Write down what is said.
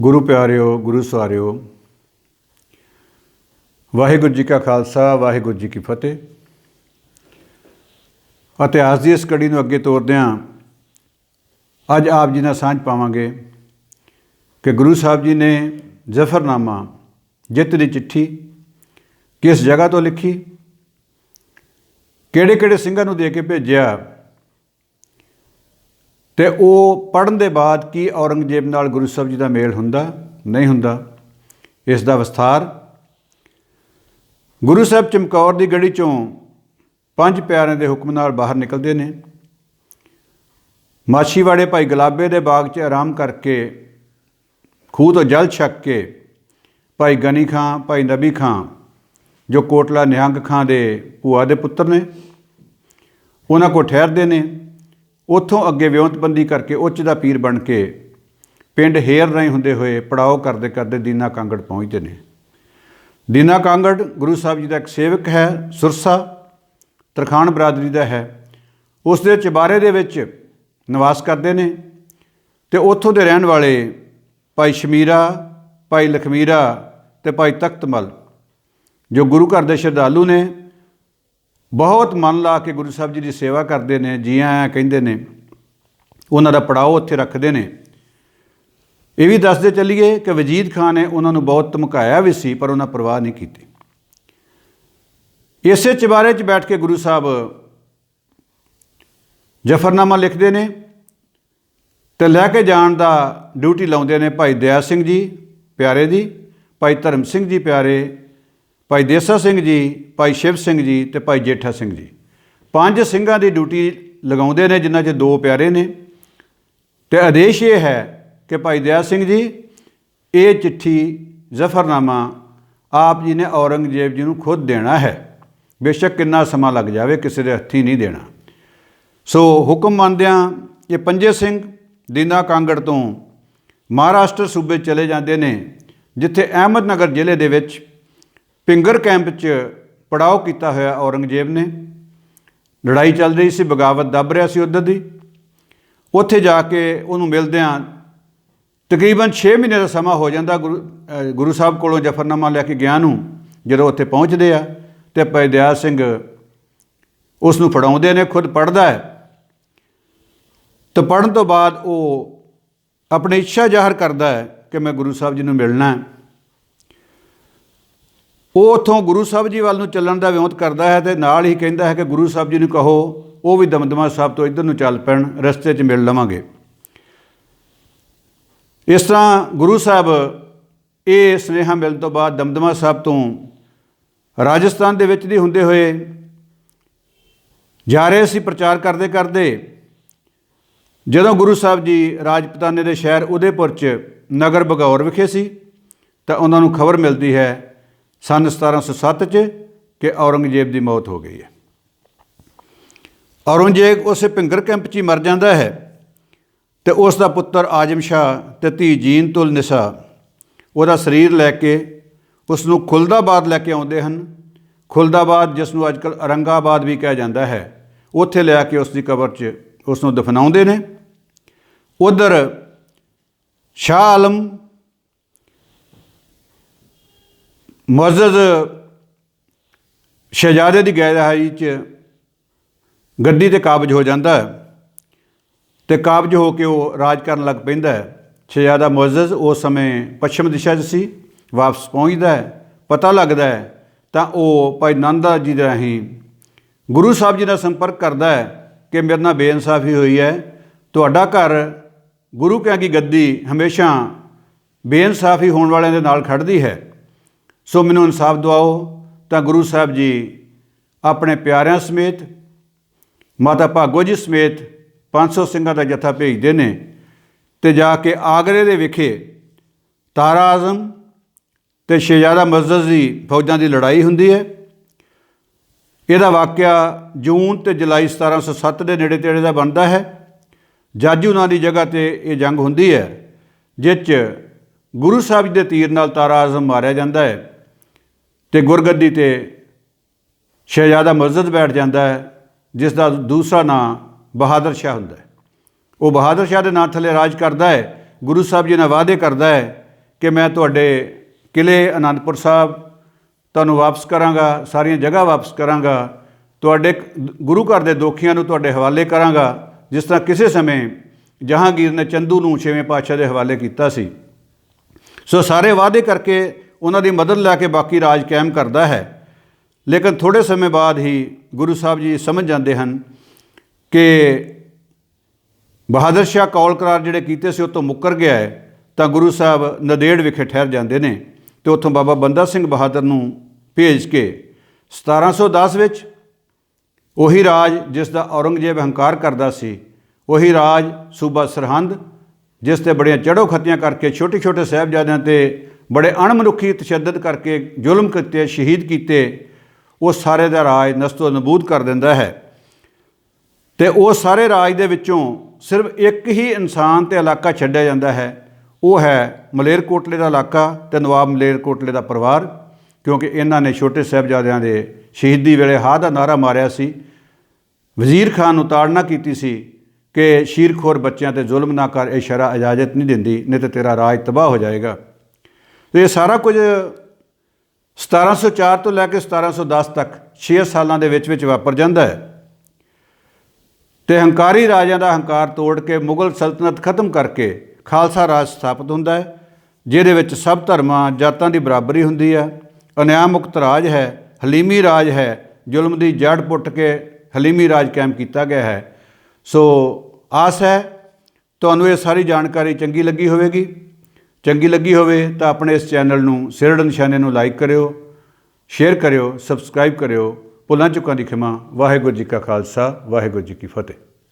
ਗੁਰੂ ਪਿਆਰਿਓ, ਗੁਰੂ ਸਵਾਰਿਓ, ਵਾਹਿਗੁਰੂ ਜੀ ਕਾ ਖਾਲਸਾ, ਵਾਹਿਗੁਰੂ ਜੀ ਕੀ ਫਤਿਹ। ਇਤਿਹਾਸ ਦੀ ਇਸ ਕੜੀ ਨੂੰ ਅੱਗੇ ਤੋਰਦਿਆਂ ਅੱਜ ਆਪ ਜੀ ਨਾਲ ਸਾਂਝ ਪਾਵਾਂਗੇ ਕਿ ਗੁਰੂ ਸਾਹਿਬ ਜੀ ਨੇ ਜ਼ਫਰਨਾਮਾ, ਜਿੱਤ ਦੀ ਚਿੱਠੀ ਕਿਸ ਜਗ੍ਹਾ ਤੋਂ ਲਿਖੀ ਕਿਹੜੇ ਕਿਹੜੇ ਸਿੰਘਾਂ ਨੂੰ ਦੇ ਕੇ ਭੇਜਿਆ ਤੇ ਉਹ ਪੜਨ ਦੇ ਬਾਅਦ ਕੀ ਔਰੰਗਜ਼ੇਬ ਨਾਲ ਗੁਰੂ ਸਾਹਿਬ ਜੀ ਦਾ ਮੇਲ ਹੁੰਦਾ? ਨਹੀਂ ਹੁੰਦਾ। ਇਸ ਦਾ ਵਿਸਥਾਰ, ਗੁਰੂ ਸਾਹਿਬ ਚਮਕੌਰ ਦੀ ਗੜੀ ਚੋਂ ਪੰਜ ਪਿਆਰਿਆਂ ਦੇ ਹੁਕਮ ਨਾਲ ਬਾਹਰ ਨਿਕਲਦੇ ਨੇ। ਮਾਛੀਵਾੜੇ ਭਾਈ ਗੁਲਾਬੇ ਦੇ ਬਾਗ 'ਚ ਆਰਾਮ ਕਰਕੇ ਖੂਹ ਤੋਂ ਜਲ ਛਕ ਕੇ ਭਾਈ ਗਨੀ ਖਾਂ, ਭਾਈ ਨਬੀ ਖਾਂ, ਜੋ ਕੋਟਲਾ ਨਿਹੰਗ ਖਾਂ ਦੇ ਭੂਆ ਦੇ ਪੁੱਤਰ ਨੇ, ਉਹਨਾਂ ਕੋ ਠਹਿਰਦੇ ਨੇ। ਉੱਥੋਂ ਅੱਗੇ ਵਿਉਂਤਬੰਦੀ ਕਰਕੇ ਉੱਚ ਦਾ ਪੀਰ ਬਣ ਕੇ ਪਿੰਡ ਹੇਰ ਰਾਈ ਹੁੰਦੇ ਹੋਏ ਪੜਾਓ ਕਰਦੇ ਕਰਦੇ ਦੀਨਾ ਕਾਂਗੜ ਪਹੁੰਚਦੇ ਨੇ। ਦੀਨਾ ਕਾਂਗੜ ਗੁਰੂ ਸਾਹਿਬ ਜੀ ਦਾ ਇੱਕ ਸੇਵਕ ਹੈ, ਸੁਰਸਾ ਤਰਖਾਨ ਬਰਾਦਰੀ ਦਾ ਹੈ। ਉਸ ਦੇ ਚਬਾਰੇ ਦੇ ਵਿੱਚ ਨਿਵਾਸ ਕਰਦੇ ਨੇ ਤੇ ਉੱਥੋਂ ਦੇ ਰਹਿਣ ਵਾਲੇ ਭਾਈ ਸ਼ਮੀਰਾ, ਭਾਈ ਲਖਮੀਰਾ ਤੇ ਭਾਈ ਤਖਤਮਲ ਜੋ ਗੁਰੂ ਘਰ ਦੇ ਸ਼ਰਧਾਲੂ ਨੇ ਬਹੁਤ ਮਨ ਲਾ ਕੇ ਗੁਰੂ ਸਾਹਿਬ ਜੀ ਦੀ ਸੇਵਾ ਕਰਦੇ ਨੇ ਜੀ ਆਇਆਂ ਕਹਿੰਦੇ ਨੇ, ਉਹਨਾਂ ਦਾ ਪੜਾਓ ਉੱਥੇ ਰੱਖਦੇ ਨੇ। ਇਹ ਵੀ ਦੱਸਦੇ ਚੱਲੀਏ ਕਿ ਵਜੀਦ ਖਾਨ ਨੇ ਉਹਨਾਂ ਨੂੰ ਬਹੁਤ ਧਮਕਾਇਆ ਵੀ ਸੀ, ਪਰ ਉਹਨਾਂ ਪਰਵਾਹ ਨਹੀਂ ਕੀਤੀ। ਇਸੇ ਚਬਾਰੇ 'ਚ ਬੈਠ ਕੇ ਗੁਰੂ ਸਾਹਿਬ ਜਫਰਨਾਮਾ ਲਿਖਦੇ ਨੇ ਤੇ ਲੈ ਕੇ ਜਾਣ ਦਾ ਡਿਊਟੀ ਲਾਉਂਦੇ ਨੇ ਭਾਈ ਦਇਆ ਸਿੰਘ ਜੀ ਪਿਆਰੇ ਜੀ ਭਾਈ ਧਰਮ ਸਿੰਘ ਜੀ ਪਿਆਰੇ ਭਾਈ ਦੇਸਾ ਸਿੰਘ ਜੀ, ਭਾਈ ਸ਼ਿਵ ਸਿੰਘ ਜੀ ਤੇ ਭਾਈ ਜੇਠਾ ਸਿੰਘ ਜੀ। ਪੰਜ ਸਿੰਘਾਂ ਦੀ ਡਿਊਟੀ ਲਗਾਉਂਦੇ ਨੇ, ਜਿਨ੍ਹਾਂ 'ਚ ਦੋ ਪਿਆਰੇ ਨੇ। ਤੇ ਆਦੇਸ਼ ਇਹ ਹੈ ਕਿ ਭਾਈ ਦਇਆ ਸਿੰਘ ਜੀ, ਇਹ ਚਿੱਠੀ, ਜ਼ਫਰਨਾਮਾ ਆਪ ਜੀ ਨੇ ਔਰੰਗਜ਼ੇਬ ਜੀ ਨੂੰ ਖੁਦ ਦੇਣਾ ਹੈ। ਬੇਸ਼ੱਕ ਕਿੰਨਾ ਸਮਾਂ ਲੱਗ ਜਾਵੇ, ਕਿਸੇ ਦੇ ਹੱਥੀ ਨਹੀਂ ਦੇਣਾ। ਸੋ ਹੁਕਮ ਮੰਨਦਿਆਂ ਇਹ ਪੰਜੇ ਸਿੰਘ ਦੀਨਾ ਕਾਂਗੜ ਤੋਂ ਮਹਾਰਾਸ਼ਟਰ ਸੂਬੇ ਚਲੇ ਜਾਂਦੇ ਨੇ, ਜਿੱਥੇ ਅਹਿਮਦਨਗਰ ਜ਼ਿਲ੍ਹੇ ਦੇ ਵਿੱਚ ਪਿੰਗਰ ਕੈਂਪ 'ਚ ਪੜਾਓ ਕੀਤਾ ਹੋਇਆ ਔਰੰਗਜ਼ੇਬ ਨੇ। ਲੜਾਈ ਚੱਲ ਰਹੀ ਸੀ, ਬਗਾਵਤ ਦੱਬ ਰਿਹਾ ਸੀ ਉਧਰ ਦੀ। ਉੱਥੇ ਜਾ ਕੇ ਉਹਨੂੰ ਮਿਲਦਿਆਂ ਤਕਰੀਬਨ 6 ਮਹੀਨੇ ਦਾ ਸਮਾਂ ਹੋ ਜਾਂਦਾ ਗੁਰੂ ਗੁਰੂ ਸਾਹਿਬ ਕੋਲੋਂ ਜਫਰਨਾਮਾ ਲੈ ਕੇ ਗਿਆ ਨੂੰ, ਜਦੋਂ ਉੱਥੇ ਪਹੁੰਚਦੇ ਆ ਤੇ ਭਾਈ ਦਿਆ ਸਿੰਘ ਉਸ ਨੂੰ ਫੜਾਉਂਦੇ ਨੇ, ਖੁਦ ਪੜਦਾ ਹੈ। ਤੇ ਪੜਨ ਤੋਂ ਬਾਅਦ ਉਹ ਆਪਣੀ ਇੱਛਾ ਜ਼ਾਹਰ ਕਰਦਾ ਹੈ ਕਿ ਮੈਂ ਗੁਰੂ ਸਾਹਿਬ ਜੀ ਨੂੰ ਮਿਲਣਾ ਹੈ। ਉਹ ਉਥੋਂ ਗੁਰੂ ਸਾਹਿਬ ਜੀ ਵੱਲ ਨੂੰ ਚੱਲਣ ਦਾ ਵਿਉਂਤ ਕਰਦਾ ਹੈ ਤੇ ਨਾਲ ਹੀ ਕਹਿੰਦਾ ਹੈ ਕਿ ਗੁਰੂ ਸਾਹਿਬ ਜੀ ਨੂੰ ਕਹੋ, ਉਹ ਵੀ ਦਮਦਮਾ ਸਾਹਿਬ ਤੋਂ ਇੱਧਰ ਨੂੰ ਚੱਲ ਪੈਣ, ਰਸਤੇ 'ਚ ਮਿਲ ਲਵਾਂਗੇ। ਇਸ ਤਰ੍ਹਾਂ ਗੁਰੂ ਸਾਹਿਬ ਇਹ ਸਨੇਹਾ ਮਿਲਣ ਤੋਂ ਬਾਅਦ ਦਮਦਮਾ ਸਾਹਿਬ ਤੋਂ ਰਾਜਸਥਾਨ ਦੇ ਵਿੱਚ ਦੀ ਹੁੰਦੇ ਹੋਏ ਜਾ ਰਹੇ ਸੀ ਪ੍ਰਚਾਰ ਕਰਦੇ ਕਰਦੇ। ਜਦੋਂ ਗੁਰੂ ਸਾਹਿਬ ਜੀ ਰਾਜਪਤਾਨੇ ਦੇ ਸ਼ਹਿਰ ਉਦੇਪੁਰ 'ਚ ਨਗਰ ਬਗੌਰ ਵਿਖੇ ਸੀ, ਤਾਂ ਉਹਨਾਂ ਨੂੰ ਖਬਰ ਮਿਲਦੀ ਹੈ ਸਨ 1707 'ਚ ਕਿ ਔਰੰਗਜ਼ੇਬ ਦੀ ਮੌਤ ਹੋ ਗਈ ਹੈ। ਔਰੰਗਜ਼ੇਬ ਉਸੇ ਭਿੰਗਰ ਕੈਂਪ 'ਚ ਹੀ ਮਰ ਜਾਂਦਾ ਹੈ ਤੇ ਉਸ ਦਾ ਪੁੱਤਰ ਆਜਮ ਸ਼ਾਹ ਤੇ ਧੀ ਜੀਨਤੁਲ ਨਿਸਾ ਉਹਦਾ ਸਰੀਰ ਲੈ ਕੇ ਉਸ ਨੂੰ ਖੁਲਦਾਬਾਦ ਲੈ ਕੇ ਆਉਂਦੇ ਹਨ। ਖੁਲਦਾਬਾਦ ਜਿਸ ਨੂੰ ਅੱਜਕੱਲ ਔਰੰਗਾਬਾਦ ਵੀ ਕਿਹਾ ਜਾਂਦਾ ਹੈ। ਉੱਥੇ ਲਿਆ ਕੇ ਉਸ ਦੀ ਕਬਰ 'ਚ ਉਸ ਨੂੰ ਦਫਨਾਉਂਦੇ ਨੇ। ਉਧਰ ਸ਼ਾਹ ਆਲਮ ਮੁਅੱਜ਼ਜ਼ ਸ਼ਹਿਜ਼ਾਦੇ ਦੀ ਗੈਰਹਾਈ 'ਚ ਗੱਦੀ ਤੇ ਕਾਬਜ ਹੋ ਜਾਂਦਾ ਹੈ ਤੇ ਕਾਬਜ ਹੋ ਕੇ ਉਹ ਰਾਜ ਕਰਨ ਲੱਗ ਪੈਂਦਾ ਹੈ। ਸ਼ਹਿਜ਼ਾਦਾ ਮੁਅੱਜ਼ਜ਼ ਉਸ ਸਮੇਂ ਪੱਛਮ ਦਿਸ਼ਾ 'ਚ ਸੀ, ਵਾਪਸ ਪਹੁੰਚਦਾ ਹੈ, ਪਤਾ ਲੱਗਦਾ ਹੈ, ਤਾਂ ਉਹ ਭਾਈ ਨੰਦਾ ਜੀ ਦੇ ਰਾਹੀਂ ਗੁਰੂ ਸਾਹਿਬ ਜੀ ਨਾਲ ਸੰਪਰਕ ਕਰਦਾ ਹੈ ਕਿ ਮੇਰੇ ਨਾਲ ਬੇਇਨਸਾਫੀ ਹੋਈ ਹੈ। ਤੁਹਾਡਾ ਘਰ ਗੁਰੂ ਕਿਆਂ ਦੀ ਗੱਦੀ ਹਮੇਸ਼ਾ ਬੇਇਨਸਾਫੀ ਹੋਣ ਵਾਲਿਆਂ ਦੇ ਨਾਲ ਖੜਦੀ ਹੈ। ਸੋ ਮੈਨੂੰ ਇਨਸਾਫ ਦਿਵਾਓ। ਤਾਂ ਗੁਰੂ ਸਾਹਿਬ ਜੀ ਆਪਣੇ ਪਿਆਰਿਆਂ ਸਮੇਤ, ਮਾਤਾ ਭਾਗੋ ਜੀ ਸਮੇਤ 500 ਸਿੰਘਾਂ ਦਾ ਜਥਾ ਭੇਜਦੇ ਨੇ ਤੇ ਜਾ ਕੇ ਆਗਰੇ ਦੇ ਵਿਖੇ ਤਾਰਾ ਆਜ਼ਮ ਤੇ ਸ਼ਹਿਜ਼ਾਦਾ ਮਜ਼ਜ਼ ਦੀ ਫੌਜਾਂ ਦੀ ਲੜਾਈ ਹੁੰਦੀ ਹੈ। ਇਹਦਾ ਵਾਕਿਆ ਜੂਨ ਤੇ ਜੁਲਾਈ 1707 ਦੇ ਨੇੜੇ ਤੇੜੇ ਦਾ ਬਣਦਾ ਹੈ। ਜਾਜੂ ਨਾਂ ਦੀ ਜਗ੍ਹਾ ਤੇ ਇਹ ਜੰਗ ਹੁੰਦੀ ਹੈ, ਜਿਸ 'ਚ ਗੁਰੂ ਸਾਹਿਬ ਜੀ ਦੇ ਤੀਰ ਨਾਲ ਤਾਰਾ ਆਜ਼ਮ ਮਾਰਿਆ ਜਾਂਦਾ ਹੈ। ਤੇ ਗੁਰਗੱਦੀ ਤੇ ਸ਼ਹਿਜ਼ਾਦਾ ਮਸਜਿਦ ਬੈਠ ਜਾਂਦਾ ਹੈ, ਜਿਸ ਦਾ ਦੂਸਰਾ ਨਾਂ ਬਹਾਦਰ ਸ਼ਾਹ ਹੁੰਦਾ ਹੈ। ਉਹ ਬਹਾਦਰ ਸ਼ਾਹ ਦੇ ਨਾਂ ਥੱਲੇ ਰਾਜ ਕਰਦਾ ਹੈ, ਗੁਰੂ ਸਾਹਿਬ ਜੀ ਨਾਲ ਵਾਅਦੇ ਕਰਦਾ ਹੈ ਕਿ ਮੈਂ ਤੁਹਾਡੇ ਕਿਲੇ ਅਨੰਦਪੁਰ ਸਾਹਿਬ ਤੁਹਾਨੂੰ ਵਾਪਸ ਕਰਾਂਗਾ, ਸਾਰੀਆਂ ਜਗ੍ਹਾ ਵਾਪਸ ਕਰਾਂਗਾ, ਤੁਹਾਡੇ ਗੁਰੂ ਘਰ ਦੇ ਦੋਖੀਆਂ ਨੂੰ ਤੁਹਾਡੇ ਹਵਾਲੇ ਕਰਾਂਗਾ, ਜਿਸ ਤਰ੍ਹਾਂ ਕਿਸੇ ਸਮੇਂ ਜਹਾਂਗੀਰ ਨੇ ਚੰਦੂ ਨੂੰ ਛੇਵੇਂ ਪਾਤਸ਼ਾਹ ਦੇ ਹਵਾਲੇ ਕੀਤਾ ਸੀ। ਸੋ ਸਾਰੇ ਵਾਅਦੇ ਕਰਕੇ ਉਹਨਾਂ ਦੀ ਮਦਦ ਲੈ ਕੇ ਬਾਕੀ ਰਾਜ ਕਾਇਮ ਕਰਦਾ ਹੈ। ਲੇਕਿਨ ਥੋੜੇ ਸਮੇਂ ਬਾਅਦ ਹੀ ਗੁਰੂ ਸਾਹਿਬ ਜੀ ਸਮਝ ਜਾਂਦੇ ਹਨ ਕਿ ਬਹਾਦਰ ਸ਼ਾਹ ਕੌਲ ਕਰਾਰ ਜਿਹੜੇ ਕੀਤੇ ਸੀ ਉਹ ਤੋਂ ਮੁੱਕਰ ਗਿਆ ਹੈ, ਤਾਂ ਗੁਰੂ ਸਾਹਿਬ ਨਦੇੜ ਵਿਖੇ ਠਹਿਰ ਜਾਂਦੇ ਨੇ ਤੇ ਉੱਥੋਂ ਬਾਬਾ ਬੰਦਾ ਸਿੰਘ ਬਹਾਦਰ ਨੂੰ ਭੇਜ ਕੇ 1710 ਵਿੱਚ ਉਹੀ ਰਾਜ ਜਿਸ ਦਾ ਔਰੰਗਜ਼ੇਬ ਹੰਕਾਰ ਕਰਦਾ ਸੀ, ਉਹੀ ਰਾਜ ਸੂਬਾ ਸਰਹੰਦ ਜਿਸ ਤੇ ਬੜੀਆਂ ਚੜ੍ਹੋ ਖੱਤੀਆਂ ਕਰਕੇ ਛੋਟੇ ਛੋਟੇ ਸਾਹਿਬਜ਼ਾਦਿਆਂ ਤੇ ਬੜੇ ਅਣਮਨੁੱਖੀ ਤਸ਼ੱਦਦ ਕਰਕੇ ਜ਼ੁਲਮ ਕੀਤੇ, ਸ਼ਹੀਦ ਕੀਤੇ, ਉਹ ਸਾਰੇ ਦਾ ਰਾਜ ਨਸਤੋ ਨਬੂਦ ਕਰ ਦਿੰਦਾ ਹੈ। ਤੇ ਉਹ ਸਾਰੇ ਰਾਜ ਦੇ ਵਿੱਚੋਂ ਸਿਰਫ ਇੱਕ ਹੀ ਇਨਸਾਨ ਤੇ ਇਲਾਕਾ ਛੱਡਿਆ ਜਾਂਦਾ ਹੈ। ਉਹ ਹੈ ਮਲੇਰਕੋਟਲੇ ਦਾ ਇਲਾਕਾ ਤੇ ਨਵਾਬ ਮਲੇਰਕੋਟਲੇ ਦਾ ਪਰਿਵਾਰ, ਕਿਉਂਕਿ ਇਹਨਾਂ ਨੇ ਛੋਟੇ ਸਾਹਿਬਜ਼ਾਦਿਆਂ ਦੇ ਸ਼ਹੀਦੀ ਵੇਲੇ ਹਾਂ ਦਾ ਨਾਰਾ ਮਾਰਿਆ ਸੀ। ਵਜ਼ੀਰ ਖਾਨ ਨੂੰ ਤਾੜਨਾ ਕੀਤੀ ਸੀ ਕਿ ਸ਼ੀਰਖੋਰ ਬੱਚਿਆਂ ਤੇ ਜ਼ੁਲਮ ਨਾ ਕਰ, ਇਹ ਸ਼ਰਾ ਇਜਾਜ਼ਤ ਨਹੀਂ ਦਿੰਦੀ, ਨਹੀਂ ਤੇ ਤੇਰਾ ਰਾਜ ਤਬਾਹ ਹੋ ਜਾਏਗਾ। ਤੇ ਇਹ ਸਾਰਾ ਕੁਝ 1704 ਤੋਂ ਲੈ ਕੇ 1710 ਤੱਕ 6 ਸਾਲਾਂ ਦੇ ਵਿੱਚ ਵਿੱਚ ਵਾਪਰ ਜਾਂਦਾ ਹੈ। ਤੇ ਹੰਕਾਰੀ ਰਾਜਿਆਂ ਦਾ ਹੰਕਾਰ ਤੋੜ ਕੇ ਮੁਗਲ ਸਲਤਨਤ ਖਤਮ ਕਰਕੇ ਖਾਲਸਾ ਰਾਜ ਸਥਾਪਿਤ ਹੁੰਦਾ ਹੈ, ਜਿਹਦੇ ਵਿੱਚ ਸਭ ਧਰਮਾਂ, ਜਾਤਾਂ ਦੀ ਬਰਾਬਰੀ ਹੁੰਦੀ ਹੈ। ਅਨਿਆਂ ਮੁਕਤ ਰਾਜ ਹੈ, ਹਲੀਮੀ ਰਾਜ ਹੈ, ਜ਼ੁਲਮ ਦੀ ਜੜ ਪੁੱਟ ਕੇ ਹਲੀਮੀ ਰਾਜ ਕਾਇਮ ਕੀਤਾ ਗਿਆ ਹੈ। ਸੋ ਆਸ ਹੈ, ਤੁਹਾਨੂੰ ਇਹ ਸਾਰੀ ਜਾਣਕਾਰੀ ਚੰਗੀ ਲੱਗੀ ਹੋਵੇਗੀ। ਚੰਗੀ ਲੱਗੀ ਹੋਵੇ ਤਾਂ ਆਪਣੇ ਇਸ ਚੈਨਲ ਨੂੰ ਸਿਰੜ ਨਿਸ਼ਾਨੇ ਨੂੰ ਲਾਈਕ ਕਰਿਓ, ਸ਼ੇਅਰ ਕਰਿਓ, ਸਬਸਕ੍ਰਾਈਬ ਕਰਿਓ। ਭੁੱਲਾਂ ਚੁੱਕਾਂ ਦੀ ਖਿਮਾ। ਵਾਹਿਗੁਰੂ ਜੀ ਕਾ ਖਾਲਸਾ, ਵਾਹਿਗੁਰੂ ਜੀ ਕੀ ਫਤਿਹ।